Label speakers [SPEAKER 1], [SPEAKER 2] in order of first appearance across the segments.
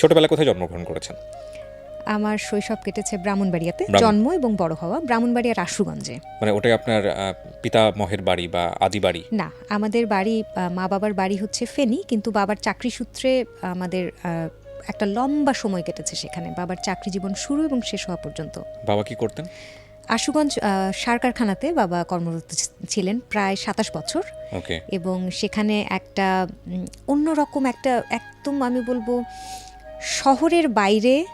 [SPEAKER 1] ছোটবেলায় কোথায় জন্মগ্রহণ করেছেন?
[SPEAKER 2] আমার শৈশব কেটেছে ব্রাহ্মণবাড়িয়াতে। জন্ম এবং বড় হওয়া ব্রাহ্মণবাড়িয়ার আশুগঞ্জে।
[SPEAKER 1] মানে ওটাই আপনার পিতা পিতামহের বাড়ি বা আদি বাড়ি?
[SPEAKER 2] না আমাদের বাড়ি মা বাবার বাড়ি হচ্ছে ফেনী কিন্তু বাবার চাকরি সূত্রে আমাদের একটা লম্বা সময় কেটেছে সেখানে। বাবার চাকরি জীবন শুরু এবং শেষ হওয়া পর্যন্ত।
[SPEAKER 1] বাবা কি করতেন?
[SPEAKER 2] আশুগঞ্জ সার কারখানাতে বাবা কর্মরত ছিলেন প্রায় সাতাশ বছর। এবং সেখানে একটা অন্যরকম একটা একদম আমি বলব শহরের বাইরে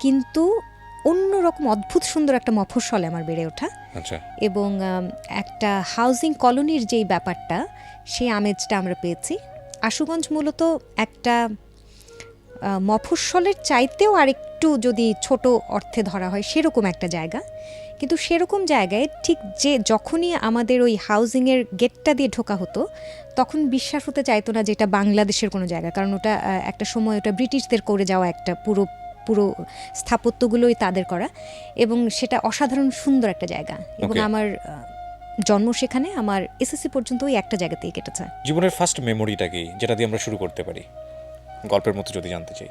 [SPEAKER 2] কিন্তু অন্যরকম অদ্ভুত সুন্দর একটা মফস্বলে আমার বেড়ে ওঠা।
[SPEAKER 1] আচ্ছা।
[SPEAKER 2] এবং একটা হাউজিং কলোনির যেই ব্যাপারটা সেই আমেজটা আমরা পেয়েছি। আশুগঞ্জ মূলত একটা মফস্বলের চাইতেও আরেকটু যদি ছোট অর্থে ধরা হয় সেরকম একটা জায়গা। কিন্তু সেরকম জায়গায় ঠিক যে যখনই আমাদের ওই হাউজিংয়ের গেটটা দিয়ে ঢোকা হতো তখন বিশ্বাস হতে চাইতো না যে এটা বাংলাদেশের কোনো জায়গা। কারণ ওটা একটা সময় ওটা ব্রিটিশদের করে যাওয়া একটা পুরো পুরো স্থাপত্যগুলোই তাদের করা। এবং সেটা অসাধারণ সুন্দর একটা জায়গা। এবং আমার জন্ম সেখানে আমার এসএসসি পর্যন্ত ওই একটা জায়গাতেই কেটেছে।
[SPEAKER 1] জীবনের ফার্স্ট মেমোরিটা কি যেটা দিয়ে আমরা শুরু করতে পারি? গল্পের মতো যদি জানতে চাই।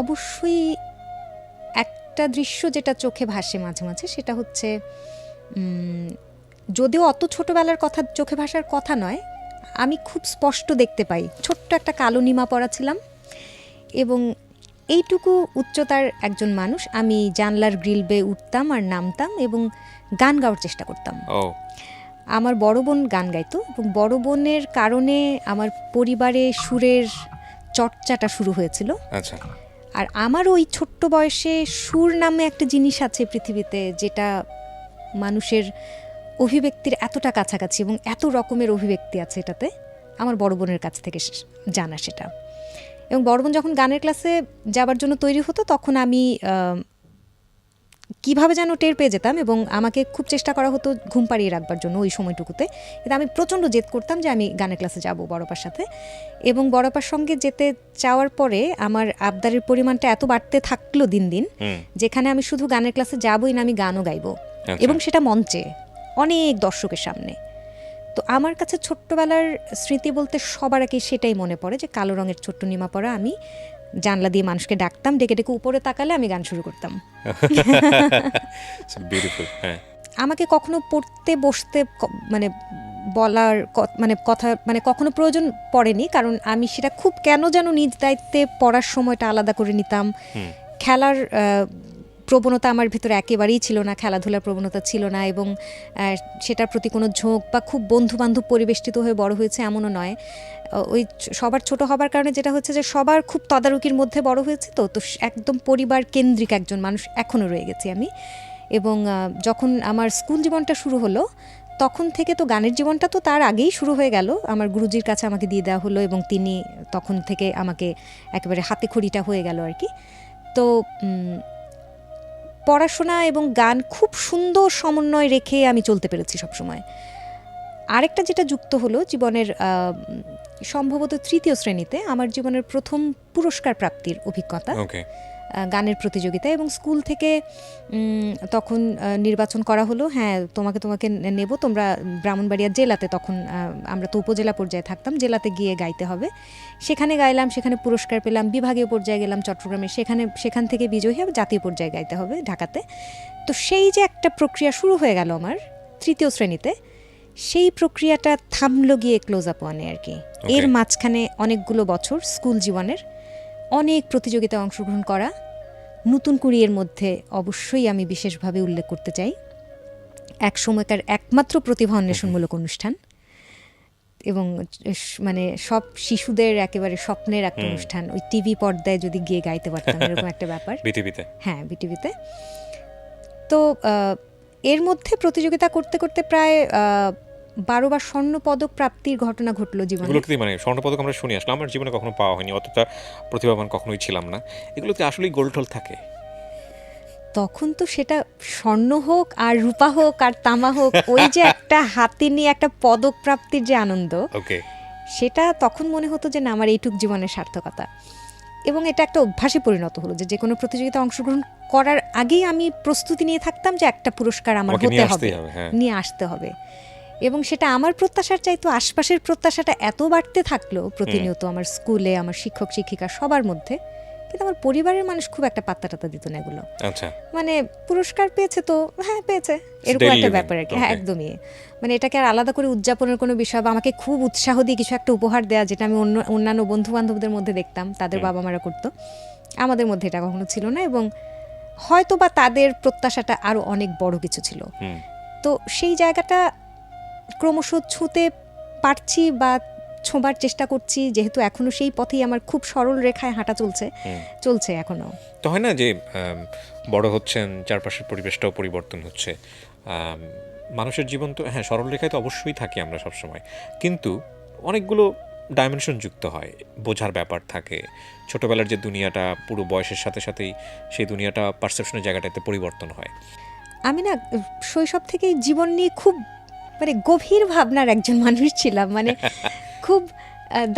[SPEAKER 2] অবশ্যই একটা দৃশ্য যেটা চোখে ভাসে মাঝে মাঝে সেটা হচ্ছে যদিও অত ছোটবেলার কথা চোখে ভাসার কথা নয় আমি খুব স্পষ্ট দেখতে পাই। ছোট্ট একটা কালো নিমা পরা ছিলাম এবং এইটুকু উচ্চতার একজন মানুষ আমি জানলার গ্রিল বেয়ে উঠতাম আর নামতাম এবং গান গাওয়ার চেষ্টা করতাম। আমার বড় বোন গান গাইতো এবং বড় বোনের কারণে আমার পরিবারে সুরের চর্চাটা শুরু হয়েছিল।
[SPEAKER 1] আচ্ছা।
[SPEAKER 2] আর আমার ওই ছোট্ট বয়সে সুর নামে একটা জিনিস আছে পৃথিবীতে যেটা মানুষের অভিব্যক্তির এতটা কাছাকাছি এবং এত রকমের অভিব্যক্তি আছে এটাতে। আমার বড় বোনের কাছ থেকে জানা সেটা। এবং বড় বোন যখন গানের ক্লাসে যাবার জন্য তৈরি হতো তখন আমি কীভাবে যেন টের পেয়ে যেতাম এবং আমাকে খুব চেষ্টা করা হতো ঘুম পাড়িয়ে রাখবার জন্য ওই সময়টুকুতে। কিন্তু আমি প্রচণ্ড জেদ করতাম যে আমি গানের ক্লাসে যাব বড়পার সাথে। এবং বড়পার সঙ্গে যেতে চাওয়ার পরে আমার আবদারের পরিমাণটা এত বাড়তে থাকল দিন দিন যেখানে আমি শুধু গানের ক্লাসে যাবই না আমি গানও গাইবো।
[SPEAKER 1] আচ্ছা।
[SPEAKER 2] এবং সেটা মঞ্চে অনেক দর্শকের সামনে। তো আমার কাছে ছোট্টবেলার স্মৃতি বলতে সবার আগে সেটাই মনে পড়ে যে কালো রঙের ছোট্ট নিমা পড়া আমি জানলা দিয়ে মানুষকে ডাকতাম ডেকে ডেকে উপরে তাকালে আমি গান শুরু করতাম।
[SPEAKER 1] হ্যাঁ।
[SPEAKER 2] আমাকে কখনো পড়তে বসতে মানে বলার মানে কথা মানে কখনো প্রয়োজন পড়েনি কারণ আমি সেটা খুব কেন যেন নিজ দায়িত্বে পড়ার সময়টা আলাদা করে নিতাম। খেলার প্রবণতা আমার ভিতরে একেবারেই ছিল না খেলাধুলার প্রবণতা ছিল না এবং সেটার প্রতি কোনো ঝোঁক বা খুব বন্ধু বান্ধব পরিবেষ্টিত হয়ে বড় হয়েছে এমনও নয়। ওই সবার ছোট হবার কারণে যেটা হচ্ছে যে সবার খুব তদারকির মধ্যে বড় হয়েছে তো তো একদম পরিবার কেন্দ্রিক একজন মানুষ এখনও রয়ে গেছি আমি। এবং যখন আমার স্কুল জীবনটা শুরু হলো, তখন থেকে তো গানের জীবনটা তো তার আগেই শুরু হয়ে গেল। আমার গুরুজির কাছে আমাকে দিয়ে দেওয়া হলো এবং তিনি তখন থেকে আমাকে একেবারে হাতে খড়িটা হয়ে গেল আর কি। তো পড়াশোনা এবং গান খুব সুন্দর সমন্বয় রেখে আমি চলতে পেরেছি সবসময়। আরেকটা যেটা যুক্ত হলো জীবনের সম্ভবত তৃতীয় শ্রেণীতে আমার জীবনের প্রথম পুরস্কার প্রাপ্তির অভিজ্ঞতা গানের প্রতিযোগিতা এবং স্কুল থেকে তখন নির্বাচন করা হলো হ্যাঁ তোমাকে তোমাকে নেব তোমরা ব্রাহ্মণবাড়িয়া জেলাতে তখন আমরা তো উপজেলা পর্যায়ে থাকতাম জেলাতে গিয়ে গাইতে হবে। সেখানে গাইলাম সেখানে পুরস্কার পেলাম বিভাগীয় পর্যায়ে গেলাম চট্টগ্রামে সেখানে সেখান থেকে বিজয়ী হবে জাতীয় পর্যায়ে গাইতে হবে ঢাকাতে। তো সেই যে একটা প্রক্রিয়া শুরু হয়ে গেল আমার তৃতীয় শ্রেণীতে সেই প্রক্রিয়াটা থামলো গিয়ে ক্লোজ আপ ওয়ানে আর কি। এর মাঝখানে অনেকগুলো বছর স্কুল জীবনের অনেক প্রতিযোগিতায় অংশগ্রহণ করা। নতুন কুড়িয়ের মধ্যে অবশ্যই আমি বিশেষভাবে উল্লেখ করতে চাই। এক সময়কার একমাত্র প্রতিভা অন্বেষণমূলক অনুষ্ঠান। এবং মানে সব শিশুদের একেবারে স্বপ্নের একটা অনুষ্ঠান। ওই টিভি পর্দায় যদি গিয়ে গাইতে পারতাম এরকম একটা ব্যাপার।
[SPEAKER 1] বিটিভিতে
[SPEAKER 2] হ্যাঁ বিটিভিতে তো। এর মধ্যে প্রতিযোগিতা করতে করতে প্রায় আহ, বারো বার স্বর্ণ পদক প্রাপ্তির ঘটনা ঘটলো জীবনে।
[SPEAKER 1] এগুলোকে মানে স্বর্ণপদক আমরা শুনি আসলে আমার জীবনে কখনো পাওয়া হয়নি অতটা প্রতিভাবান কখনোই ছিলাম না। এগুলোতে আসলেই গোল টোল থাকে?
[SPEAKER 2] তখন তো সেটা স্বর্ণ হোক আর রূপা হোক আর তামা হোক ওই যে একটা হাতে নিয়ে একটা পদক প্রাপ্তির যে আনন্দ
[SPEAKER 1] ওকে
[SPEAKER 2] সেটা তখন মনে হতো যে না আমার এইটুক জীবনের সার্থকতা। এবং এটা একটা অভ্যাসে পরিণত হলো যে যে কোনো প্রতিযোগিতায় অংশগ্রহণ করার আগেই আমি প্রস্তুতি নিয়ে থাকতাম যে একটা পুরস্কার আমার হতে হবে
[SPEAKER 1] হ্যাঁ।
[SPEAKER 2] নিয়ে আসতে হবে। এবং সেটা আমার প্রত্যাশার চাইতো আশপাশের প্রত্যাশাটা এত বাড়তে থাকল প্রতিনিয়ত আমার স্কুলে আমার শিক্ষক শিক্ষিকা সবার মধ্যে কিন্তু আমার পরিবারের মানুষ খুব একটা পাত্তা টাত্তা দিত না এগুলো।
[SPEAKER 1] আচ্ছা।
[SPEAKER 2] মানে পুরস্কার পেয়েছে তো হ্যাঁ পেয়েছে। এরকম একটা ব্যাপার আর কি হ্যাঁ একদমই। মানে এটাকে আর আলাদা করে উদযাপনের কোনো বিষয় বা আমাকে খুব উৎসাহ দিয়ে কিছু একটা উপহার দেওয়া যেটা আমি অন্য অন্যান্য বন্ধু বান্ধবদের মধ্যে দেখতাম তাদের বাবা মারা করতো আমাদের মধ্যে এটা কখনো ছিল না এবং হয়তো বা তাদের প্রত্যাশাটা আরও অনেক বড় কিছু ছিল। তো সেই জায়গাটা ক্রমশ ছুঁতে পারছি বা ছোঁবার চেষ্টা করছি যেহেতু এখনও সেই পথেই আমার খুব সরল রেখায় হাঁটা চলছে চলছে এখনও।
[SPEAKER 1] তো হয় না যে বড় হচ্ছেন চারপাশের পরিবেশটাও পরিবর্তন হচ্ছে মানুষের জীবন তো হ্যাঁ সরল রেখায় তো অবশ্যই থাকি আমরা সবসময় কিন্তু অনেকগুলো ডাইমেনশন যুক্ত হয় বোঝার ব্যাপার থাকে। ছোটবেলার যে দুনিয়াটা পুরো বয়সের সাথে সাথেই সেই দুনিয়াটা পারসেপশনের জায়গাটাতে পরিবর্তন হয়।
[SPEAKER 2] আমি না শৈশব থেকেই জীবন নিয়ে খুব মানে গভীর ভাবনার একজন মানুষ ছিলাম মানে খুব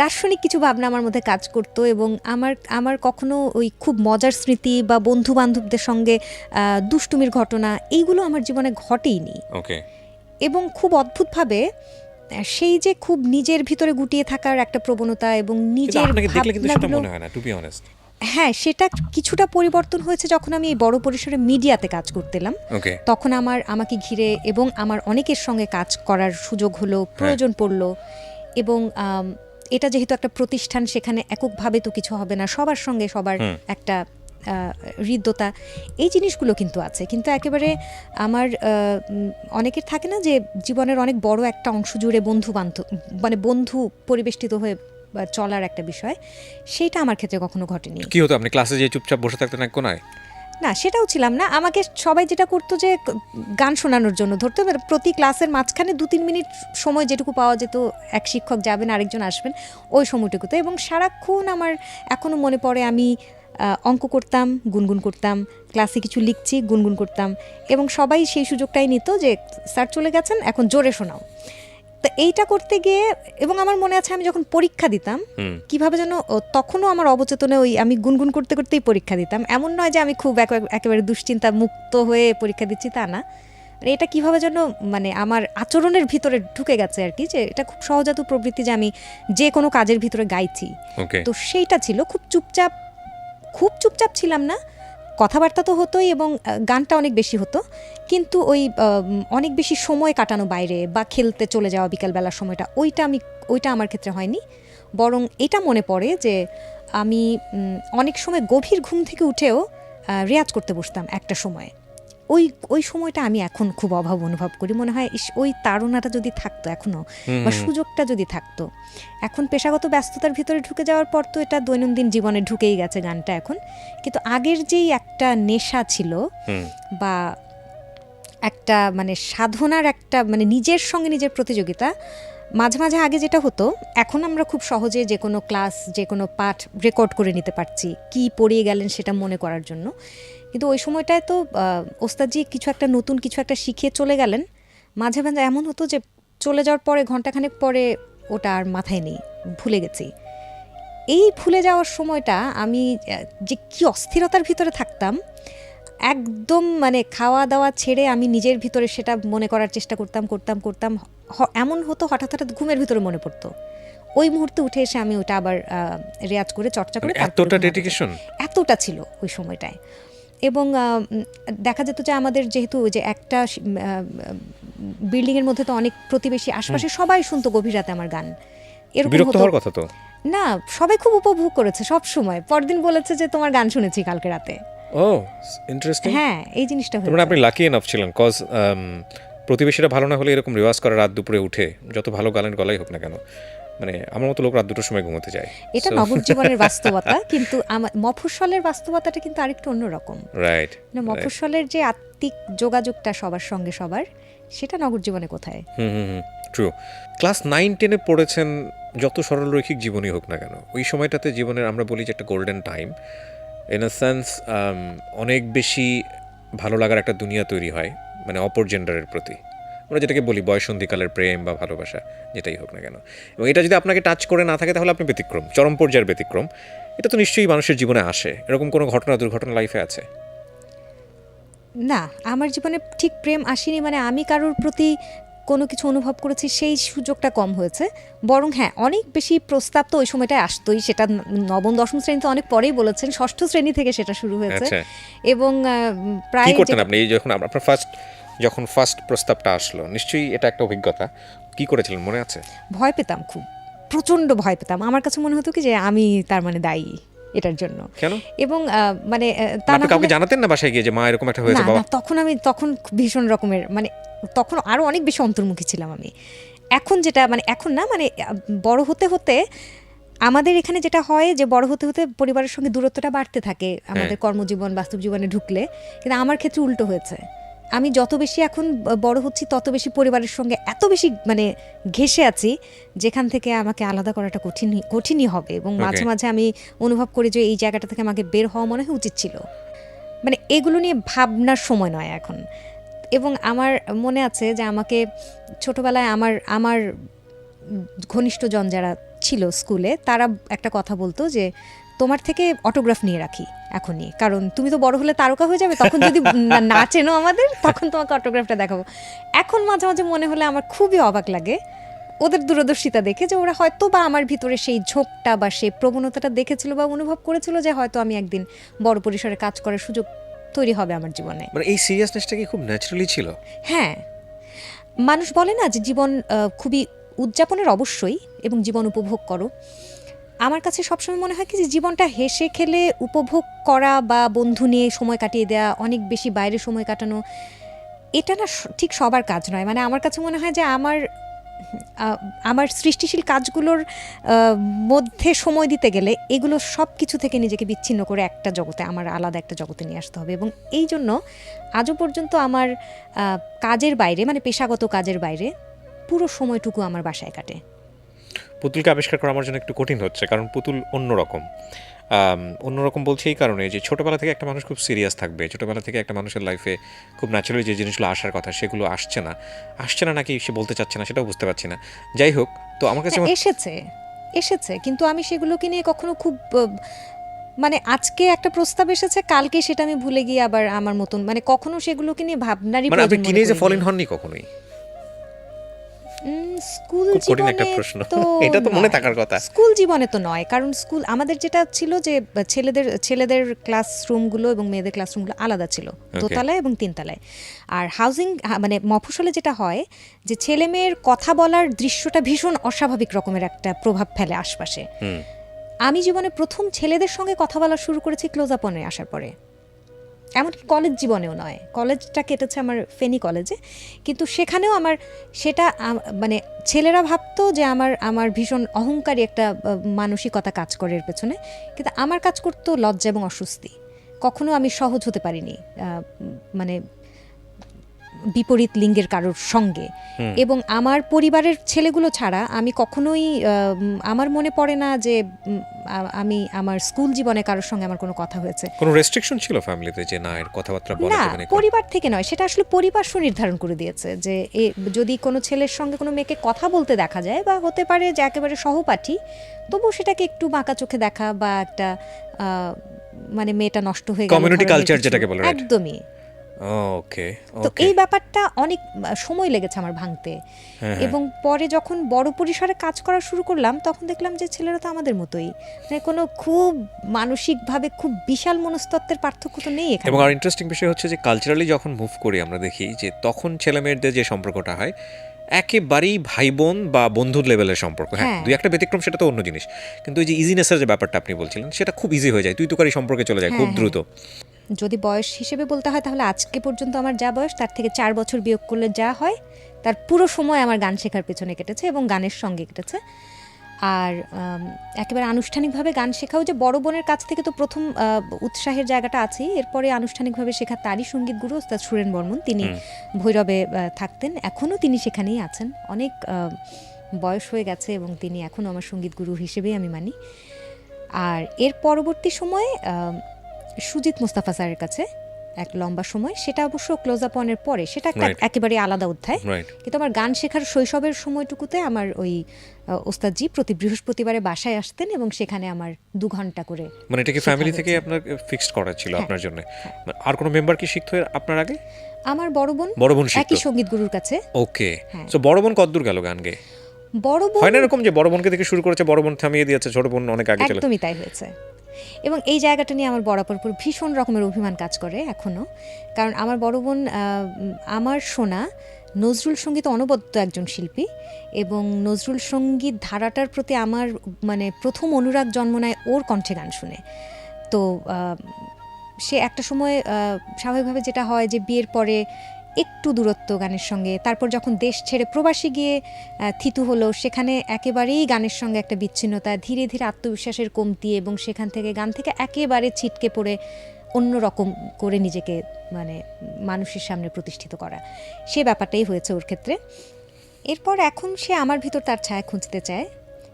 [SPEAKER 2] দার্শনিক কিছু ভাবনা আমার মধ্যে কাজ করতো এবং আমার আমার কখনো ওই খুব মজার স্মৃতি বা বন্ধু বান্ধবদের সঙ্গে দুষ্টুমির ঘটনা এইগুলো আমার জীবনে ঘটেইনি।
[SPEAKER 1] ওকে
[SPEAKER 2] এবং খুব অদ্ভুতভাবে সেই যে খুব নিজের ভিতরে গুটিয়ে থাকার একটা প্রবণতা এবং নিজের
[SPEAKER 1] হয়
[SPEAKER 2] হ্যাঁ সেটা কিছুটা পরিবর্তন হয়েছে যখন আমি এই বড় পরিসরে মিডিয়াতে কাজ করতেলাম। তখন আমার আমাকে ঘিরে এবং আমার অনেকের সঙ্গে কাজ করার সুযোগ হলো প্রয়োজন পড়ল। এবং এটা যেহেতু একটা প্রতিষ্ঠান সেখানে এককভাবে তো কিছু হবে না। সবার সঙ্গে সবার একটা হৃদ্যতা। এই জিনিসগুলো কিন্তু আছে। কিন্তু একেবারে আমার অনেকের থাকে না যে জীবনের অনেক বড় একটা অংশ জুড়ে বন্ধু বান্ধব মানে বন্ধু পরিবেষ্টিত হয়ে চলার একটা বিষয় সেইটা আমার ক্ষেত্রে কখনো ঘটেনি।
[SPEAKER 1] কি হতো? আপনি ক্লাসে যে চুপচাপ বসে থাকতেন এক কোনায়
[SPEAKER 2] না, সেটাও ছিলাম না। আমাকে সবাই যেটা করতো যে গান শোনানোর জন্য ধরতো প্রতি ক্লাসের মাঝখানে দু তিন মিনিট সময় যেটুকু পাওয়া যেত, এক শিক্ষক যাবেন, আরেকজন আসবেন, ওই সময়টুকুতে। এবং সারাক্ষণ আমার এখনও মনে পড়ে, আমি অঙ্ক করতাম, গুনগুন করতাম, ক্লাসে কিছু লিখছি, গুনগুন করতাম। এবং সবাই সেই সুযোগটাই নিত যে, স্যার চলে গেছেন, এখন জোরে শোনাও। তো এইটা করতে গিয়ে এবং আমার মনে আছে আমি যখন পরীক্ষা দিতাম কীভাবে যেন তখনও আমার অবচেতনে ওই আমি গুনগুন করতে করতেই পরীক্ষা দিতাম। এমন নয় যে আমি খুব একে- একেবারে দুশ্চিন্তা মুক্ত হয়ে পরীক্ষা দিচ্ছি তা না। এটা কীভাবে যেন মানে আমার আচরণের ভিতরে ঢুকে গেছে আর কি যে এটা খুব সহজাত প্রবৃত্তি যে আমি যে কোনো কাজের ভিতরে গাইছি। তো সেইটা ছিল। খুব চুপচাপ খুব চুপচাপ ছিলাম না কথাবার্তা তো হতোই এবং গানটা অনেক বেশি হতো। কিন্তু ওই অনেক বেশি সময় কাটানো বাইরে বা খেলতে চলে যাওয়া বিকালবেলার সময়টা, ওইটা আমি, ওইটা আমার ক্ষেত্রে হয়নি। বরং এটা মনে পড়ে যে, আমি অনেক সময় গভীর ঘুম থেকে উঠেও রেয়াজ করতে বসতাম একটা সময়ে। ওই ওই সময়টা আমি এখন খুব অভাব অনুভব করি। মনে হয় ইস, ওই তাড়নাটা যদি থাকতো এখনও বা সুযোগটা যদি থাকতো। এখন পেশাগত ব্যস্ততার ভিতরে ঢুকে যাওয়ার পর তো এটা দৈনন্দিন জীবনে ঢুকেই গেছে গানটা এখন। কিন্তু আগের যেই একটা নেশা ছিল বা একটা মানে সাধনার একটা মানে নিজের সঙ্গে নিজের প্রতিযোগিতা মাঝে মাঝে আগে যেটা হতো এখন আমরা খুব সহজে যে কোনো ক্লাস যে কোনো পাঠ রেকর্ড করে নিতে পারছি। কি পড়িয়ে গেলেন সেটা মনে করার জন্য। কিন্তু ওই সময়টায় তো ওস্তাদজি কিছু একটা নতুন কিছু একটা শিখিয়ে চলে গেলেন। মাঝে মাঝে এমন হতো যে চলে যাওয়ার পরে ঘন্টাখানেক পরে ওটা আর মাথায় নেই ভুলে গেছি। এই ভুলে যাওয়ার সময়টা আমি যে কি অস্থিরতার ভিতরে থাকতাম একদম মানে খাওয়া দাওয়া ছেড়ে আমি নিজের ভিতরে সেটা মনে করার চেষ্টা করতাম করতাম করতাম। এমন হতো হঠাৎ হঠাৎ ঘুমের ভিতরে মনে পড়তো। ওই মুহূর্তে উঠে এসে আমি ওটা আবার রেয়াজ করে চর্চা করে
[SPEAKER 1] মানে এতটা ডেডিকেশন
[SPEAKER 2] এতটা ছিল ওই সময়টায়। এবং দেখা যেত যে আমাদের যেহেতু যে একটা বিল্ডিং এর মধ্যে তো অনেক প্রতিবেশী আশপাশে সবাই শুনতো গভীর রাতে আমার গান। এরকম
[SPEAKER 1] হওয়ার কথা তো?
[SPEAKER 2] না সবাই খুব উপভোগ করেছে সব সময়। পরদিন বলেছে যে তোমার গান শুনেছি কালকে রাতে।
[SPEAKER 1] ও ইন্টারেস্টিং
[SPEAKER 2] হ্যাঁ এই জিনিসটা
[SPEAKER 1] মানে
[SPEAKER 2] হয়েছে।
[SPEAKER 1] আপনি লাকি এনাফ ছিলেন কজ প্রতিবেশীরা ভালো না হলে এরকম রেওয়াজ করে রাত দুপুরে উঠে যত ভালো গানের গলাই হোক না কেন মানে আমার মতো লোক রাত দুটোর সময় ঘুমোতে যায়।
[SPEAKER 2] এটা নগর জীবনের বাস্তবতা কিন্তু আমার মফস্বলের বাস্তবতাটা কিন্তু আরেকটু অন্যরকম।
[SPEAKER 1] রাইট
[SPEAKER 2] মানে মফস্বলের যে আত্মিক যোগাযোগটা সবার সঙ্গে সবার সেটা নগর জীবনে কোথায়?
[SPEAKER 1] হুম হুম হুম ট্রু ক্লাস নাইন টেনে পড়েছেন যত সরলরৈখিক জীবনই হোক না কেন ওই সময়টাতে জীবনের আমরা বলি যে একটা golden time in a sense অনেক বেশি ভালো লাগার একটা দুনিয়া তৈরি হয় মানে অপর জেন্ডারের প্রতি। আমরা যেটাকে বলি বয়সন্ধিকালের প্রেম বা ভালোবাসা যেটাই হোক না কেন। এবং এটা যদি আপনাকে টাচ করে না থাকে তাহলে আপনি ব্যতিক্রম চরম পর্যায়ের ব্যতিক্রম। এটা তো নিশ্চয়ই মানুষের জীবনে আসে। এরকম কোনো ঘটনা দুর্ঘটনা লাইফে আছে?
[SPEAKER 2] না আমার জীবনে ঠিক প্রেম আসেনি মানে আমি কারোর প্রতি কোনো কিছু অনুভব করেছি সেই সুযোগটা কম হয়েছে। বরং হ্যাঁ অনেক বেশি প্রস্তাব তো ওই সময়টায় আসতোই। সেটা নবম দশম শ্রেণীতে অনেক পরেই বলেছেন ষষ্ঠ শ্রেণি থেকে সেটা শুরু হয়েছে।
[SPEAKER 1] আচ্ছা।
[SPEAKER 2] এবং প্রায়
[SPEAKER 1] করতেন আপনি? যখন আপ- আপনার ফার্স্ট যখন ফার্স্ট প্রস্তাবটা আসলো নিশ্চয়ই এটা একটা অভিজ্ঞতা। কি করেছিলেন মনে আছে?
[SPEAKER 2] ভয় পেতাম খুব প্রচণ্ড ভয় পেতাম। আমার কাছে মনে হতো কি যে আমি তার মানে দায়ী এটার জন্য।
[SPEAKER 1] কেন?
[SPEAKER 2] এবং মানে আহ, তা না
[SPEAKER 1] কাউকে জানাতেন না বাসায় গিয়ে যে মা এরকম একটা হয়েছে বাবা
[SPEAKER 2] তখন আমি তখন ভীষণ রকমের মানে তখন আরও অনেক বেশি অন্তর্মুখী ছিলাম আমি। এখন যেটা মানে এখন না মানে বড় হতে হতে আমাদের এখানে যেটা হয় যে বড় হতে হতে পরিবারের সঙ্গে দূরত্বটা বাড়তে থাকে আমাদের কর্মজীবন বাস্তব জীবনে ঢুকলে। কিন্তু আমার ক্ষেত্রে উল্টো হয়েছে। আমি যত বেশি এখন বড় হচ্ছি তত বেশি পরিবারের সঙ্গে এত বেশি মানে ঘেসে আছি যেখান থেকে আমাকে আলাদা করাটা কঠিন কঠিনই হবে এবং মাঝে মাঝে আমি অনুভব করি যে এই জায়গাটা থেকে আমাকে বের হওয়া মনে হয় উচিত ছিল। মানে এগুলো নিয়ে ভাবনার সময় নয় এখন। এবং আমার মনে আছে যে আমাকে ছোটবেলায় আমার আমার ঘনিষ্ঠজন যারা ছিল স্কুলে তারা একটা কথা বলতো যে তোমার থেকে অটোগ্রাফ নিয়ে রাখি এখনই কারণ তুমি তো বড় হলে তারকা হয়ে যাবে তখন যদি না- চেনো আমাদের তখন তোমাকে অটোগ্রাফটা দেখাবো। এখন মাঝে মাঝে মনে হলে আমার খুবই অবাক লাগে ওদের দূরদর্শিতা দেখে যে ওরা হয়তো বা আমার ভিতরে সেই ঝোঁকটা বা সেই প্রবণতাটা দেখেছিল বা অনুভব করেছিল যে হয়তো আমি একদিন বড় পরিসরে কাজ করার সুযোগ তৈরি হবে আমার জীবনে।
[SPEAKER 1] মানে এই সিরিয়াসনেসটা কি খুব ন্যাচারালি ছিল?
[SPEAKER 2] হ্যাঁ। মানুষ বলে না যে জীবন খুবই উদযাপনের অবশ্যই এবং জীবন উপভোগ করো। আমার কাছে সবসময় মনে হয় কি যে জীবনটা হেসে খেলে উপভোগ করা বা বন্ধু নিয়ে সময় কাটিয়ে দেওয়া অনেক বেশি বাইরে সময় কাটানো, এটা না ঠিক সবার কাজ নয়। মানে আমার কাছে মনে হয় যে আমার আমার সৃষ্টিশীল কাজগুলোর মধ্যে সময় দিতে গেলে এগুলো সব কিছু থেকে নিজেকে বিচ্ছিন্ন করে একটা জগতে, আমার আলাদা একটা জগতে নিয়ে আসতে হবে। এবং এই জন্য আজও পর্যন্ত আমার কাজের বাইরে মানে পেশাগত কাজের বাইরে পুরো সময়টুকু আমার বাসায় কাটে।
[SPEAKER 1] পুতুলকে আবিষ্কার করা আমার জন্য একটু কঠিন হচ্ছে কারণ পুতুল অন্যরকম। অন্যরকম বলছি এই কারণে যে ছোটবেলা থেকে একটা মানুষ খুব সিরিয়াস থাকবে ছোটবেলা থেকে একটা মানুষের লাইফে খুব ন্যাচারালি যে জিনিসগুলো আসার কথা সেগুলো আসছে না। আসছে না নাকি সে বলতে চাচ্ছে না সেটাও বুঝতে পারছি না। যাই হোক তো আমার কাছে
[SPEAKER 2] হ্যাঁ, এসেছে এসেছে কিন্তু আমি সেগুলোকে নিয়ে কখনো খুব মানে আজকে একটা প্রস্তাব এসেছে কালকে সেটা আমি ভুলে গিয়ে আবার আমার মতন মানে কখনো সেগুলোকে নিয়ে ভাবনারই
[SPEAKER 1] মানে আপনি টিনেজে। ফলেন হননি কখনোই?
[SPEAKER 2] স্কুল
[SPEAKER 1] কঠিন একটা প্রশ্ন। এটা তো মনে। থাকার কথা।
[SPEAKER 2] স্কুল জীবনে তো নয় কারণ স্কুল আমাদের যেটা ছিল যে ছেলেদের ছেলেদের ক্লাসরুমগুলো এবং মেয়েদের ক্লাসরুমগুলো আলাদা ছিল দোতলায় এবং তিনতলায়। আর হাউজিং মানে মফস্বলে যেটা হয় যে ছেলে মেয়ের কথা বলার দৃশ্যটা ভীষণ অস্বাভাবিক রকমের একটা প্রভাব ফেলে আশপাশে। আমি জীবনে প্রথম ছেলেদের সঙ্গে কথা বলা শুরু করেছি ক্লোজ আপনে আসার পরে। এমনকি কলেজ জীবনেও নয়। কলেজটা কেটেছে আমার ফেনি কলেজে কিন্তু সেখানেও আমার সেটা মানে ছেলেরা ভাবতো যে আমার আমার ভীষণ অহংকারী একটা মানসিকতা কাজ করে এর পেছনে। কিন্তু আমার কাজ করতো লজ্জা এবং অস্বস্তি। কখনো আমি সহজ হতে পারিনি মানে বিপরীত লিঙ্গের কারোর সঙ্গে। এবং আমার পরিবারের ছেলেগুলো ছাড়া আমি কখনোই আমার মনে পড়ে না যে আমি আমার স্কুল জীবনে কারোর সঙ্গে আমার কোনো কথা হয়েছে।
[SPEAKER 1] কোনো রেস্ট্রিকশন ছিল ফ্যামিলিতে যে না এর কথাবার্তা বলা
[SPEAKER 2] না
[SPEAKER 1] যাবে না
[SPEAKER 2] পরিবার থেকে নয় সেটা আসলে পরিবার সুনির্ধারণ করে দিয়েছে যে যদি কোনো ছেলের সঙ্গে কোনো মেয়েকে কথা বলতে দেখা যায় বা হতে পারে যে একেবারে সহপাঠী তবু সেটাকে একটু বাঁকা চোখে দেখা বা একটা আহ, মানে মেয়েটা নষ্ট হয়ে গেল
[SPEAKER 1] culture
[SPEAKER 2] কিছু।
[SPEAKER 1] যেটাকে বলে,
[SPEAKER 2] একদমই।
[SPEAKER 1] ওকে
[SPEAKER 2] তো এই ব্যাপারটা অনেক সময় লেগেছে আমার ভাঙতে।
[SPEAKER 1] হ্যাঁ,
[SPEAKER 2] এবং পরে যখন বড় পরিসরে কাজ করা শুরু করলাম তখন দেখলাম যে ছেলেরা তো আমাদের মতোই। মানে কোনো খুব মানসিকভাবে খুব বিশাল মনস্তত্ত্বের পার্থক্য তো নেই এখানে।
[SPEAKER 1] এবং আর ইন্টারেস্টিং বিষয় হচ্ছে যে কালচারালি যখন মুভ করি আমরা দেখি যে তখন ছেলে মেয়েদের যে সম্পর্কটা হয় একেবারেই ভাই বোন বা বন্ধুর লেভেলের সম্পর্ক। হ্যাঁ
[SPEAKER 2] হ্যাঁ।
[SPEAKER 1] দুই একটা ব্যতিক্রম সেটা তো অন্য জিনিস। কিন্তু ওই যে ইজিনেসের যে ব্যাপারটা আপনি বলছিলেন সেটা খুব ইজি হয়ে যায়। তুই তুকারি সম্পর্কে চলে যায় খুব
[SPEAKER 2] হ্যাঁ,
[SPEAKER 1] দ্রুত।
[SPEAKER 2] যদি বয়স হিসেবে বলতে হয় তাহলে আজকে পর্যন্ত আমার যা বয়স তার থেকে চার বছর বিয়োগ করলে যা হয় তার পুরো সময় আমার গান শেখার পেছনে কেটেছে এবং গানের সঙ্গে কেটেছে। আর একেবারে আনুষ্ঠানিকভাবে গান শেখাও যে বড় বোনের কাছ থেকে তো প্রথম উৎসাহের জায়গাটা আছেই। এরপরে আনুষ্ঠানিকভাবে শেখা তারই সংগীত গুরু ওস্তাদ সুরেন বর্মন। তিনি ভৈরবে থাকতেন। এখনও তিনি সেখানেই আছেন। অনেক বয়স হয়ে গেছে এবং তিনি এখনও আমার সংগীত গুরু হিসেবেই আমি মানি। আর এর পরবর্তী সময়ে সুজিত মুস্তাফা স্যারের কাছে এক লম্বা সময়। সেটা অবশ্য ক্লোজ আপ অনের পরে। সেটা একটা একেবারে আলাদা অধ্যায়। কিন্তু আমার গান শেখার শৈশবের সময়টুকুতে আমার ওই ওস্তাদজি প্রতি বৃহস্পতিবারে বাসায় আসতেন এবং সেখানে আমার দু ঘণ্টা করে
[SPEAKER 1] মানে এটা কি ফ্যামিলি থেকে আপনার ফিক্সড করা ছিল
[SPEAKER 2] হ্যাঁ,
[SPEAKER 1] আপনার জন্য? আর কোনো মেম্বার কি শিখতো আপনার আগে?
[SPEAKER 2] আমার বড় বোন
[SPEAKER 1] বড় বোন
[SPEAKER 2] একই সংগীত গুরুর কাছে।
[SPEAKER 1] ওকে
[SPEAKER 2] হ্যাঁ।
[SPEAKER 1] সো বড় বোন কতদূর গেল গান গেয়ে?
[SPEAKER 2] বড় বোন
[SPEAKER 1] হয় না এরকম যে বড় বোনকে থেকে শুরু করেছে বড় বোন থামিয়ে দিয়েছে ছোট বোন অনেক আগে চলে।
[SPEAKER 2] একদমই তাই হয়েছে। এবং এই জায়গাটা নিয়ে আমার বরাবর উপর ভীষণ রকমের অভিমান কাজ করে এখনও। কারণ আমার বড় বোন আমার শোনা নজরুল সংগীত অনবদ্য একজন শিল্পী এবং নজরুল সংগীত ধারাটার প্রতি আমার মানে প্রথম অনুরাগ জন্ম নেয় ওর কণ্ঠে গান শুনে। তো সে একটা সময় স্বাভাবিকভাবে যেটা হয় যে বিয়ের পরে একটু দূরত্ব গানের সঙ্গে। তারপর যখন দেশ ছেড়ে প্রবাসী গিয়ে থিতু হলো সেখানে একেবারেই গানের সঙ্গে একটা বিচ্ছিন্নতা ধীরে ধীরে আত্মবিশ্বাসের কমতি এবং সেখান থেকে গান থেকে একেবারে ছিটকে পড়ে অন্য রকম করে নিজেকে মানে মানুষের সামনে প্রতিষ্ঠিত করা। সে ব্যাপারটাই হয়েছে ওর ক্ষেত্রে। এরপর এখন সে আমার ভিতর তার ছায়া খুঁজতে চায়।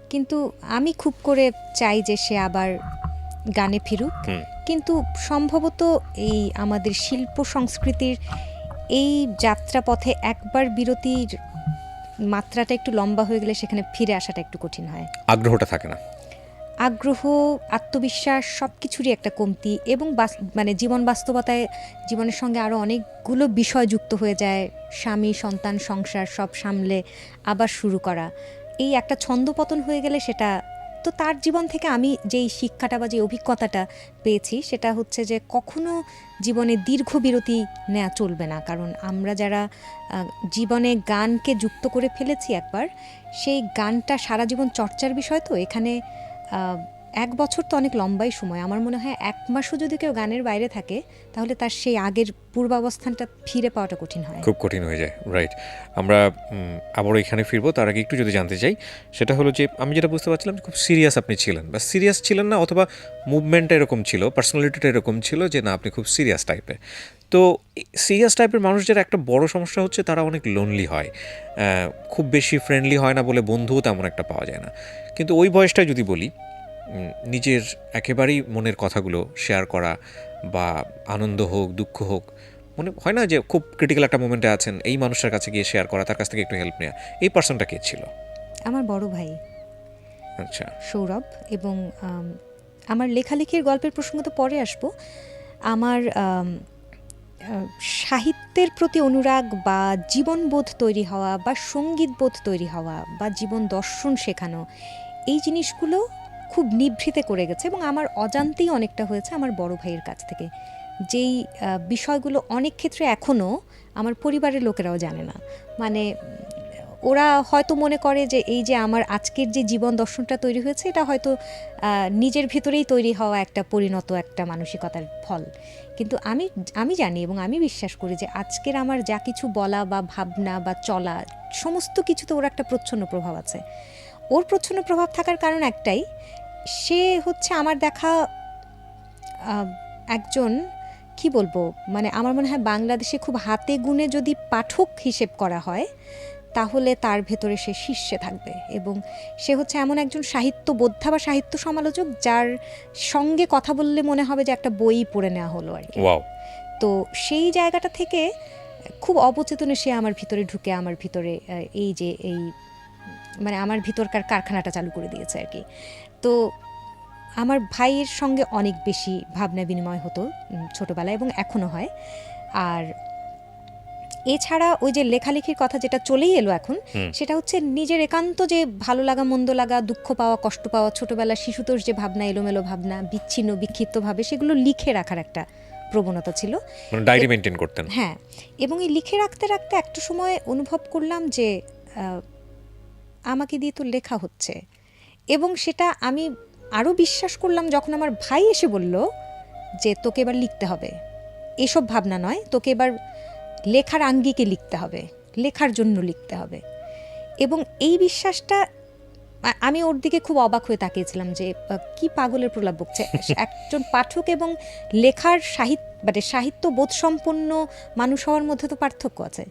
[SPEAKER 2] কিন্তু আমি খুব করে চাই যে সে আবার গানে ফিরুক। কিন্তু সম্ভবত এই আমাদের শিল্প সংস্কৃতির এই যাত্রাপথে একবার বিরতির মাত্রাটা একটু লম্বা হয়ে গেলে সেখানে ফিরে আসাটা একটু কঠিন হয়।
[SPEAKER 1] আগ্রহটা থাকে না।
[SPEAKER 2] আগ্রহ আত্মবিশ্বাস সব কিছুরই একটা কমতি এবং মানে জীবন বাস্তবতায় জীবনের সঙ্গে আরও অনেকগুলো বিষয় যুক্ত হয়ে যায়। স্বামী সন্তান সংসার সব সামলে আবার শুরু করা। এই একটা ছন্দপতন হয়ে গেলে সেটা তো তার জীবন থেকে আমি যেই শিক্ষাটা বা যে অভিজ্ঞতাটা পেয়েছি, সেটা হচ্ছে যে কখনো জীবনে দীর্ঘ বিরতি নেওয়া চলবে না। কারণ আমরা যারা জীবনে গানকে যুক্ত করে ফেলেছি একবার, সেই গানটা সারা জীবন চর্চার বিষয় তো, এখানে এক বছর তো অনেক লম্বাই সময়। আমার মনে হয় এক মাসও যদি কেউ গানের বাইরে থাকে, তাহলে তার সেই আগের পূর্বাবস্থানটা ফিরে পাওয়াটা কঠিন হয়।
[SPEAKER 1] খুব কঠিন হয়ে যায় রাইট আমরা আবার এখানে ফিরবো, তার আগে একটু যদি জানতে চাই, সেটা হলো যে, আমি যেটা বুঝতে পারছিলাম খুব সিরিয়াস আপনি ছিলেন। বা সিরিয়াস ছিলেন না, অথবা মুভমেন্টটা এরকম ছিল পার্সোনালিটিটা এরকম ছিল যে, না, আপনি খুব সিরিয়াস টাইপের তো সিরিয়াস টাইপের মানুষদের একটা বড় সমস্যা হচ্ছে, তারা অনেক লোনলি হয়। খুব বেশি ফ্রেন্ডলি হয় না বলে বন্ধুও তেমন একটা পাওয়া যায় না। কিন্তু ওই বয়সটা যদি বলি নিজের একেবারেই মনের কথাগুলো শেয়ার করা বা আনন্দ হোক দুঃখ হোক মনে হয় না যে খুব ক্রিটিক্যাল একটা মোমেন্টে আছেন এই মানুষটার কাছে গিয়ে শেয়ার করা তার কাছ থেকে একটু হেল্প নেওয়া এই পার্সনটা কে ছিল?
[SPEAKER 2] আমার বড় ভাই।
[SPEAKER 1] আচ্ছা।
[SPEAKER 2] সৌরভ এবং আমার লেখালেখির গল্পের প্রসঙ্গ তো পরে আসব। আমার সাহিত্যের প্রতি অনুরাগ বা জীবনবোধ তৈরি হওয়া বা সঙ্গীতবোধ তৈরি হওয়া বা জীবন দর্শন শেখানো এই জিনিসগুলো খুব নিভৃতে করে গেছে এবং আমার অজান্তেই অনেকটা হয়েছে আমার বড় ভাইয়ের কাছ থেকে। যেই বিষয়গুলো অনেক ক্ষেত্রে এখনও আমার পরিবারের লোকেরাও জানে না। মানে ওরা হয়তো মনে করে যে এই যে আমার আজকের যে জীবন দর্শনটা তৈরি হয়েছে, এটা হয়তো নিজের ভিতরেই তৈরি হওয়া একটা পরিণত একটা মানসিকতার ফল। কিন্তু আমি আমি জানি এবং আমি বিশ্বাস করি যে আজকের আমার যা কিছু বলা বা ভাবনা বা চলা, সমস্ত কিছুতে ওর একটা প্রচ্ছন্ন প্রভাব আছে। ওর প্রচ্ছন্ন প্রভাব থাকার কারণ একটাই সে হচ্ছে আমার দেখা একজন কি বলব মানে আমার মনে হয় বাংলাদেশে খুব হাতে গুণে যদি পাঠক হিসেব করা হয় তাহলে তার ভেতরে সে শীর্ষে থাকবে। এবং সে হচ্ছে এমন একজন সাহিত্য বোদ্ধা বা সাহিত্য সমালোচক যার সঙ্গে কথা বললে মনে হবে যে একটা বই পড়ে নেওয়া হলো আর কি। তো সেই জায়গাটা থেকে খুব অবচেতনে সে আমার ভিতরে ঢুকে আমার ভিতরে এই যে এই মানে আমার ভিতরকার কারখানাটা চালু করে দিয়েছে আর কি। তো আমার ভাইয়ের সঙ্গে অনেক বেশি ভাবনা বিনিময় হতো ছোটবেলায় এবং এখনও হয়। আর এছাড়া ওই যে লেখালেখির কথা যেটা চলেই এলো এখন সেটা হচ্ছে নিজের একান্ত যে ভালো লাগা মন্দ লাগা দুঃখ পাওয়া কষ্ট পাওয়া ছোটবেলার শিশুতোষ যে ভাবনা এলোমেলো ভাবনা বিচ্ছিন্ন বিক্ষিপ্তভাবে সেগুলো লিখে রাখার একটা প্রবণতা ছিল।
[SPEAKER 1] মানে ডায়েরি মেনটেন করতেন।
[SPEAKER 2] হ্যাঁ এবং এই লিখে রাখতে রাখতে একটা সময় অনুভব করলাম যে আমাকে দিয়ে তো লেখা হচ্ছে। এবং সেটা আমি আরও বিশ্বাস করলাম যখন আমার ভাই এসে বলল যে তোকে এবার লিখতে হবে। এসব ভাবনা নয়, তোকে এবার লেখার আঙ্গিকে লিখতে হবে, লেখার জন্য লিখতে হবে। এবং এই বিশ্বাসটা আমি ওর দিকে খুব অবাক হয়ে তাকিয়েছিলাম যে কি পাগলের প্রলাপ বকছে। একজন পাঠক এবং লেখার সাহিত্য মানে সাহিত্য বোধ সম্পন্ন মানুষ হওয়ার মধ্যে তো পার্থক্য আছে।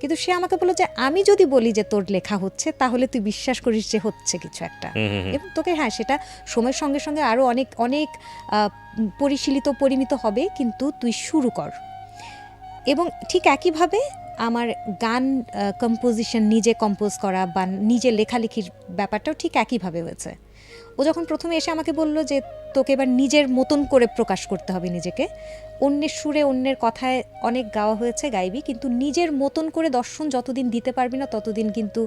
[SPEAKER 2] কিন্তু সে আমাকে বলল যে আমি যদি বলি যে তোর লেখা হচ্ছে তাহলে তুই বিশ্বাস করিস যে হচ্ছে কিছু একটা। এবং তোকে হ্যাঁ সেটা সময়ের সঙ্গে সঙ্গে আরও অনেক অনেক পরিশীলিত পরিমিত হবে কিন্তু তুই শুরু কর। এবং ঠিক একইভাবে আমার গান কম্পোজিশন নিজে কম্পোজ করা বা নিজে লেখালেখির ব্যাপারটাও ঠিক একইভাবে হয়েছে। ও যখন প্রথমে এসে আমাকে বলল যে তোকে এবার নিজের মতন করে প্রকাশ করতে হবে নিজেকে অন্যের সুরে অন্যের কথায় অনেক গাওয়া হয়েছে গাইবি কিন্তু নিজের মতন করে দর্শন যতদিন দিতে পারবি না ততদিন কিন্তু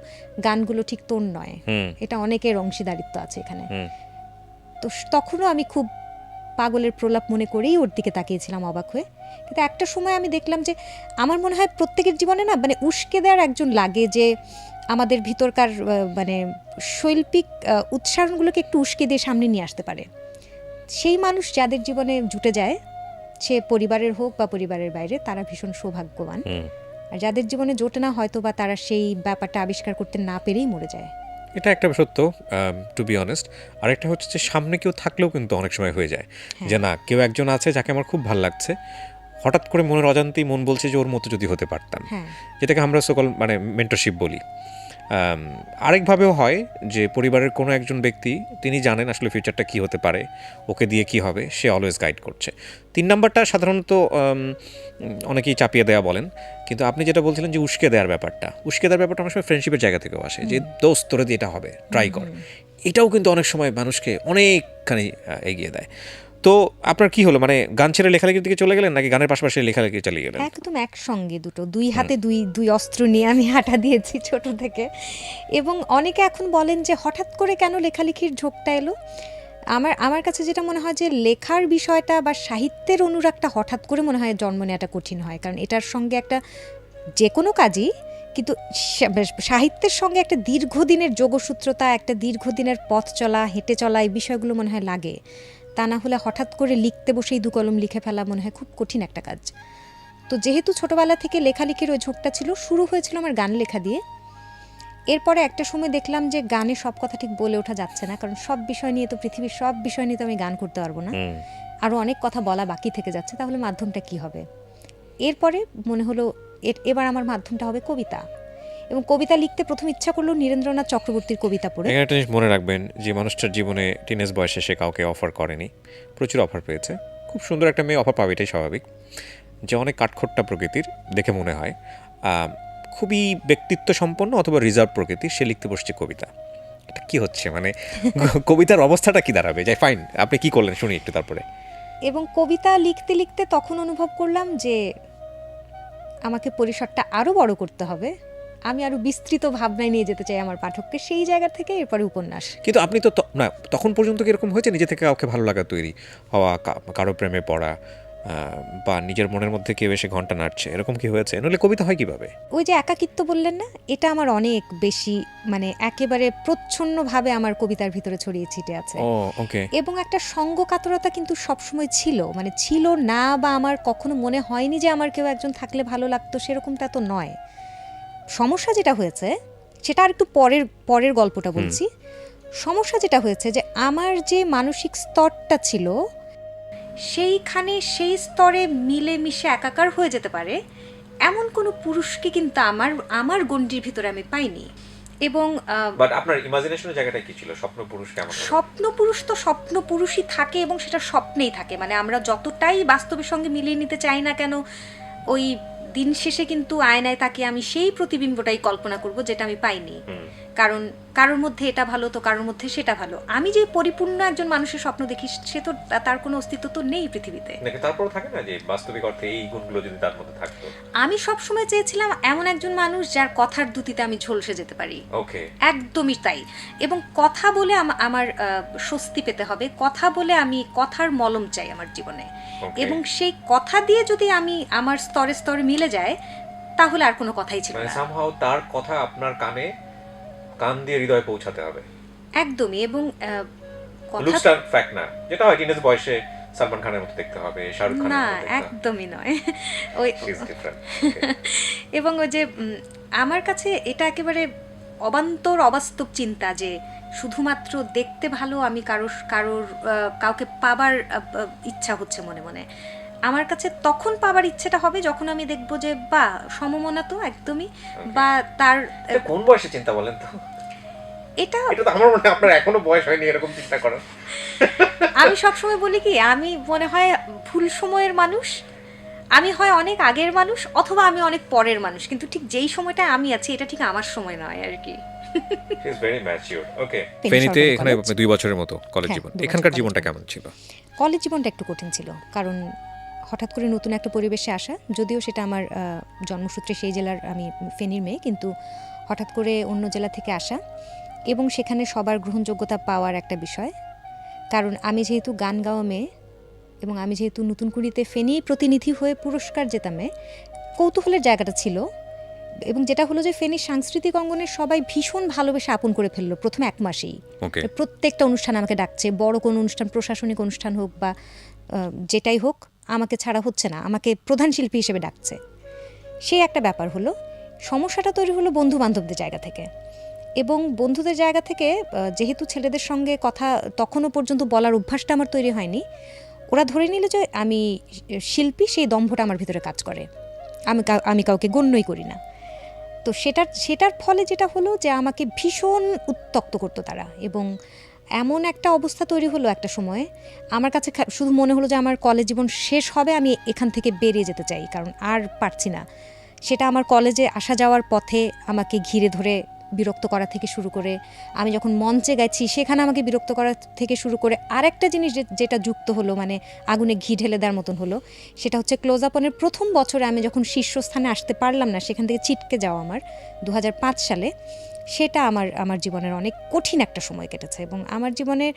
[SPEAKER 2] গানগুলো ঠিক তোর নয়। এটা অনেকের অংশীদারিত্ব আছে এখানে। তো তখনও আমি খুব পাগলের প্রলাপ মনে করেই ওর দিকে তাকিয়েছিলাম অবাক হয়ে। কিন্তু একটা সময় আমি দেখলাম যে আমার মনে হয় প্রত্যেকের জীবনে না মানে উস্কে দেওয়ার একজন লাগে যে আমাদের ভিতরকার মানে শৈল্পিক উচ্চারণগুলোকে একটু উস্কে দিয়ে সামনে নিয়ে আসতে পারে। সেই মানুষ যাদের জীবনে জুটে যায় সে পরিবারের হোক বা পরিবারের বাইরে তারা ভীষণ সৌভাগ্যবান। আর যাদের জীবনে জোটে না হয়তো বা তারা সেই ব্যাপারটা আবিষ্কার করতে না পেরেই মরে যায়।
[SPEAKER 1] এটা একটা সত্য টু বি অনেস্ট আরেকটা হচ্ছে যে সামনে কেউ থাকলেও কিন্তু অনেক সময় হয়ে যায়।
[SPEAKER 2] হ্যাঁ।
[SPEAKER 1] যে না কেউ একজন আছে যাকে আমার খুব ভালো লাগছে। হঠাৎ করে মনের অজান্তেই মন বলছে যে ওর মতো যদি হতে পারতাম।
[SPEAKER 2] হ্যাঁ।
[SPEAKER 1] যেটাকে আমরা সকল মানে মেন্টরশিপ বলি। আরেকভাবেও হয় যে পরিবারের কোনো একজন ব্যক্তি তিনি জানেন আসলে ফিউচারটা কী হতে পারে ওকে দিয়ে কি হবে সে অলওয়েজ গাইড করছে। তিন নাম্বারটা সাধারণত অনেকেই চাপিয়ে দেওয়া বলেন কিন্তু আপনি যেটা বলছিলেন যে উস্কে দেওয়ার ব্যাপারটা উস্কে দেওয়ার ব্যাপারটা অনেক সময় ফ্রেন্ডশিপের জায়গা থেকেও আসে যে দোস্ত তোরে দিয়ে এটা হবে ট্রাই কর। এটাও কিন্তু অনেক সময় মানুষকে অনেকখানি এগিয়ে দেয়। তো আপনার কি হলো? মানে গান ছেড়ে লেখালেখির দিকে চলে গেলেন নাকি গানের পাশাপাশি লেখালেখি চালিয়ে গেলেন?
[SPEAKER 2] একদম একসঙ্গে দুটো। দুই হাতে দুই দুই অস্ত্র নিয়ে আমি হাঁটা দিয়েছি ছোট থেকে। এবং অনেকে এখন বলেন যে হঠাৎ করে কেন লেখালেখির ঝোঁকটা এলো? আমার আমার কাছে যেটা মনে হয় যে লেখার বিষয়টা বা সাহিত্যের অনুরাগটা হঠাৎ করে মনে হয় জন্ম নেওয়াটা কঠিন হয়। কারণ এটার সঙ্গে একটা যে কোনো কাজই কিন্তু সাহিত্যের সঙ্গে একটা দীর্ঘদিনের যোগসূত্রতা একটা দীর্ঘদিনের পথ চলা হেঁটে চলা এই বিষয়গুলো মনে হয় লাগে। তা না হলে হঠাৎ করে লিখতে বসেই দু কলম লিখে ফেলা মনে হয় খুব কঠিন একটা কাজ। তো যেহেতু ছোটবেলা থেকে লেখালেখির ওই ঝোঁকটা ছিল শুরু হয়েছিল আমার গান লেখা দিয়ে। এরপরে একটা সময় দেখলাম যে গানে সব কথা ঠিক বলে ওঠা যাচ্ছে না কারণ সব বিষয় নিয়ে তো পৃথিবীর সব বিষয় নিয়ে তো আমি গান করতে পারব না। আরও অনেক কথা বলা বাকি থেকে যাচ্ছে তাহলে মাধ্যমটা কি হবে? এরপরে মনে হলো এবার আমার মাধ্যমটা হবে কবিতা। এবং কবিতা লিখতে প্রথম ইচ্ছা করল নীরেন্দ্রনাথ চক্রবর্তীর কবিতা পড়ে।
[SPEAKER 1] এখানে একটা জিনিস মনে রাখবেন যে মানুষটার জীবনে টিনেজ বয়সে সে কাউকে অফার করেনি। প্রচুর অফার পেয়েছে। খুব সুন্দর একটা মেয়ে অফার পাবে এটাই স্বাভাবিক। যে অনেক কাঠখোট্টা প্রকৃতির দেখে মনে হয় খুবই ব্যক্তিত্ব সম্পন্ন অথবা রিজার্ভ প্রকৃতির সে লিখতে বসছে কবিতা। এটা কি হচ্ছে? মানে কবিতার অবস্থাটা কি দাঁড়াবে? যাই ফাইন আপনি কি করলেন? শুনি একটু তারপরে।
[SPEAKER 2] এবং কবিতা লিখতে লিখতে তখন অনুভব করলাম যে আমাকে পরিসরটা আরও বড় করতে হবে। আমি আরও বিস্তৃত ভাবনায় নিয়ে যেতে চাই আমার পাঠককে সেই জায়গা থেকে এরপরে উপন্যাস।
[SPEAKER 1] কিন্তু আপনি তো না তখন পর্যন্ত কি এরকম হয়েছে? নিজে থেকে কাউকে ভালো লাগা তৈরি হওয়া কারও প্রেমে পড়া বা নিজের মনের মধ্যে কেউ এসে ঘণ্টা নাড়ছে এরকম কি হয়েছে? নইলে কবিতা হয় কীভাবে?
[SPEAKER 2] ওই যে একাকিত্ব বললেন না? এটা আমার অনেক বেশি মানে একেবারে প্রচ্ছন্নভাবে আমার কবিতার ভিতরে ছড়িয়ে ছিটে আছে।
[SPEAKER 1] ওকে।
[SPEAKER 2] এবং একটা সঙ্গ কাতরতা কিন্তু সবসময় ছিল। মানে ছিল না বা আমার কখনো মনে হয়নি যে আমার কেউ একজন থাকলে ভালো লাগতো সেরকমটা তো নয়। সমস্যা যেটা হয়েছে সেটা আর একটু পরের পরের গল্পটা বলছি। সমস্যা যেটা হয়েছে যে আমার যে মানসিক স্তরটা ছিল সেইখানে সেই স্তরে মিলে মিশে একাকার হয়ে যেতে পারে এমন কোনো পুরুষকে কিন্তু আমার আমার গণ্ডির ভিতরে আমি পাইনি। এবং
[SPEAKER 1] বাট আপনার ইমাজিনেশনের জায়গাটা কি ছিল? স্বপ্ন পুরুষ কেমন
[SPEAKER 2] স্বপ্ন পুরুষ তো স্বপ্ন পুরুষই থাকে এবং সেটা স্বপ্নেই থাকে। মানে আমরা যতটাই বাস্তবের সঙ্গে মিলিয়ে নিতে চাই না কেন ওই দিন শেষে কিন্তু আয়নায় তাকে আমি সেই প্রতিবিম্বটাই কল্পনা করব যেটা আমি পাইনি। কারণ কারোর মধ্যে এটা ভালো তো কারোর মধ্যে সেটা ভালো। আমি যে পরিপূর্ণ একজন মানুষের স্বপ্ন দেখি সে তো তার কোনো অস্তিত্ব তো নেই পৃথিবীতে।
[SPEAKER 1] তারপরও থাকে না যে বাস্তবিক অর্থে এই গুণগুলো যদি তার মধ্যে থাকতো?
[SPEAKER 2] আমি সবসময় চেয়েছিলাম এমন একজন মানুষ যার কথার দুতিতে আমি ঝলসে যেতে পারি।
[SPEAKER 1] ওকে।
[SPEAKER 2] একদমই তাই। এবং কথা বলে আমার স্বস্তি পেতে হবে। কথা বলে আমি কথার মলম চাই আমার জীবনে। এবং সেই কথা দিয়ে যদি আমি আমার স্তরে স্তরে মিলে যায় তাহলে আর কোনো কথাই ছিল
[SPEAKER 1] মানে
[SPEAKER 2] না।
[SPEAKER 1] সামহাও তার কথা আপনার কানে কান দিয়ে হৃদয়ে পৌঁছাতে হবে।
[SPEAKER 2] একদমই এবং
[SPEAKER 1] লুকস ফ্যাক্ট না। যেটা হয় টিনেজ বয়সে সালমান খানের মতো দেখতে হবে শাহরুখ খানের
[SPEAKER 2] না একদমই নয়। ওই এবং ওই যে আমার কাছে এটা একেবারে অবান্তর অবাস্তব চিন্তা যে শুধুমাত্র দেখতে ভালো আমি কারোর কারোর কাউকে পাবার ইচ্ছা হচ্ছে মনে মনে। আমার কাছে তখন পাবার ইচ্ছেটা হবে যখন আমি দেখব যে বা সমমনা তো একদমই বা তার
[SPEAKER 1] কোন বয়সে চিন্তা বলেন তো?
[SPEAKER 2] এটা
[SPEAKER 1] এটা তো আমার মনে আপনার এখনও বয়স হয়নি এরকম চিন্তা করার।
[SPEAKER 2] আমি সবসময় বলি কি আমি মনে হয় ভুল সময়ের মানুষ আমি হয় অনেক আগের মানুষ অথবা আমি অনেক পরের মানুষ কিন্তু ঠিক যেই সময়টা আমি আছি এটা ঠিক আমার সময় নয় আর কি।
[SPEAKER 1] ফেনীতে এখানে দুই বছরের মতো কলেজ
[SPEAKER 2] হ্যাঁ,
[SPEAKER 1] জীবন। এখানকার জীবনটা কেমন ছিল?
[SPEAKER 2] কলেজ জীবনটা একটু কঠিন ছিল কারণ হঠাৎ করে নতুন একটা পরিবেশে আসা যদিও সেটা আমার জন্মসূত্রে সেই জেলার আমি ফেনীর মেয়ে কিন্তু হঠাৎ করে অন্য জেলা থেকে আসা এবং সেখানে সবার গ্রহণযোগ্যতা পাওয়ার একটা বিষয়। কারণ আমি যেহেতু গান গাওয়া মেয়ে এবং আমি যেহেতু নতুন কুড়িতে ফেনী প্রতিনিধি হয়ে পুরস্কার জেতা মেয়ে কৌতূহলের জায়গাটা ছিল এবং যেটা হলো যে ফেনীর সাংস্কৃতিক অঙ্গনে সবাই ভীষণ ভালোবেসে আপন করে ফেলল প্রথম এক মাসেই। প্রত্যেকটা অনুষ্ঠান আমাকে ডাকছে বড় কোনো অনুষ্ঠান প্রশাসনিক অনুষ্ঠান হোক বা যেটাই হোক আমাকে ছাড়া হচ্ছে না, আমাকে প্রধান শিল্পী হিসেবে ডাকছে। সেই একটা ব্যাপার হলো, সমস্যাটা তৈরি হলো বন্ধু বান্ধবদের জায়গা থেকে। এবং বন্ধুদের জায়গা থেকে যেহেতু ছেলেদের সঙ্গে কথা তখনও পর্যন্ত বলার অভ্যাসটা আমার তৈরি হয়নি, ওরা ধরে নিল যে আমি শিল্পী, সেই দম্ভটা আমার ভিতরে কাজ করে। আমি আমি কাউকে গণ্যই করি না। তো সেটার সেটার ফলে যেটা হলো যে আমাকে ভীষণ উত্তক্ত করতো তারা এবং এমন একটা অবস্থা তৈরি হলো একটা সময়ে। আমার কাছে শুধু মনে হলো যে আমার কলেজ জীবন শেষ হবে, আমি এখান থেকে বেরিয়ে যেতে চাই, কারণ আর পারছি না। সেটা আমার কলেজে আসা যাওয়ার পথে আমাকে ঘিরে ধরে বিরক্ত করা থেকে শুরু করে, আমি যখন মঞ্চে গাইছি সেখানে আমাকে বিরক্ত করা থেকে শুরু করে আরেকটা জিনিস যেটা যুক্ত হলো মানে আগুনে ঘি ঢেলে দেওয়ার মতন হলো, সেটা হচ্ছে ক্লোজ আপনের প্রথম বছরে আমি যখন শীর্ষস্থানে আসতে পারলাম না, সেখান থেকে ছিটকে যাওয়া আমার দু হাজার পাঁচ সালে, সেটা আমার আমার জীবনের অনেক কঠিন একটা সময় কেটেছে এবং আমার জীবনের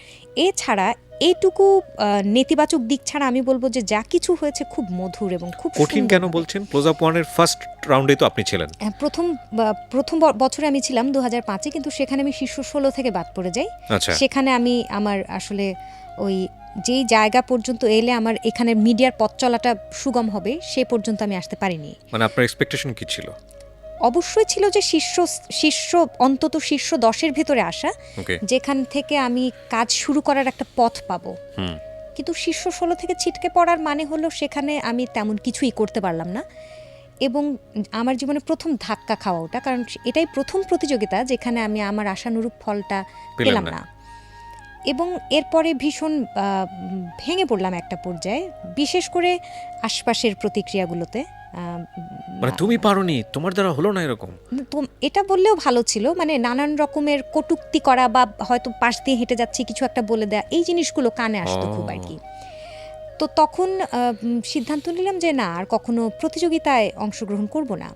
[SPEAKER 2] এছাড়া এইটুকু নেতিবাচক দিক ছাড়া আমি বলব যে যা কিছু হয়েছে খুব মধুর এবং খুব
[SPEAKER 1] কঠিন কেন বলছেন? ক্লোজ আপ ওয়ানের ফার্স্ট রাউন্ডে তো আপনি ছিলেন।
[SPEAKER 2] হ্যাঁ, প্রথম প্রথম বছরে আমি ছিলাম দু হাজার পাঁচে কিন্তু সেখানে আমি শীর্ষ ষোলো থেকে বাদ পড়ে যাই।
[SPEAKER 1] আচ্ছা।
[SPEAKER 2] সেখানে আমি আমার আসলে ওই যেই জায়গা পর্যন্ত এলে আমার এখানে মিডিয়ার পথ চলাটা সুগম হবে সে পর্যন্ত আমি আসতে পারিনি।
[SPEAKER 1] মানে আপনার এক্সপেকটেশন কি ছিল?
[SPEAKER 2] অবশ্যই ছিল যে শীর্ষ শীর্ষ অন্তত শীর্ষ দশের ভেতরে আসা যেখান থেকে আমি কাজ শুরু করার একটা পথ পাবো। কিন্তু শীর্ষ ষোলো থেকে ছিটকে পড়ার মানে হলো সেখানে আমি তেমন কিছুই করতে পারলাম না। এবং আমার জীবনে প্রথম ধাক্কা খাওয়া ওটা কারণ এটাই প্রথম প্রতিযোগিতা যেখানে আমি আমার আশানুরূপ ফলটা পেলাম
[SPEAKER 1] না।
[SPEAKER 2] এবং এরপরে ভীষণ ভেঙে পড়লাম একটা পর্যায়ে বিশেষ করে আশপাশের প্রতিক্রিয়াগুলোতে।
[SPEAKER 1] মানে তুমি পারোনি তোমার দ্বারা হলো না এরকম?
[SPEAKER 2] এটা বললেও ভালো ছিল মানে নানান রকমের কটুক্তি করা বা হয়তো পাশ দিয়ে হেঁটে যাচ্ছে কিছু একটা বলে দেয়া এই জিনিসগুলো কানে আসতো খুব আর কি তো তখন সিদ্ধান্ত নিলাম যে না আর কখনো প্রতিযোগিতায় অংশগ্রহণ করব না।